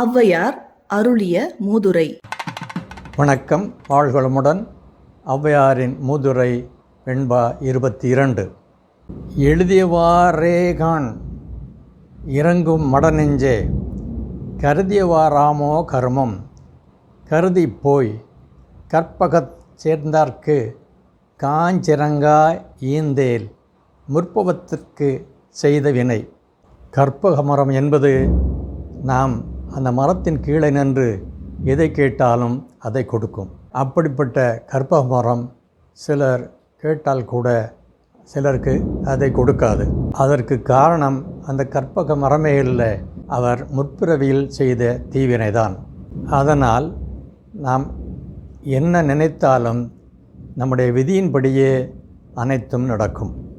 ஔவையார் அருளிய மூதுரை. வணக்கம் வாழ்களுமுடன் ஔவையாரின் மூதுரை வெண்பா இருபத்தி இரண்டு எழுதியவாறேகான் இறங்கும் மடநெஞ்சே. கருதியவாராமோ கர்மம் கருதி போய். கற்பகத் சேர்ந்தார்க்கு காஞ்சிறங்காய் ஈந்தேல். முற்பவத்திற்கு செய்த வினை. கற்பகமரம் என்பது நாம் அந்த மரத்தின் கீழே நின்று எதை கேட்டாலும் அதை கொடுக்கும். அப்படிப்பட்ட கற்பக மரம் சிலர் கேட்டால் கூட சிலருக்கு அதை கொடுக்காது. அதற்கு காரணம் அந்த கற்பக மரமே இல்லை. அவர் முற்பிறவியில் செய்த தீவினைதான். அதனால் நாம் என்ன நினைத்தாலும் நம்முடைய விதியின்படியே அனைத்தும் நடக்கும்.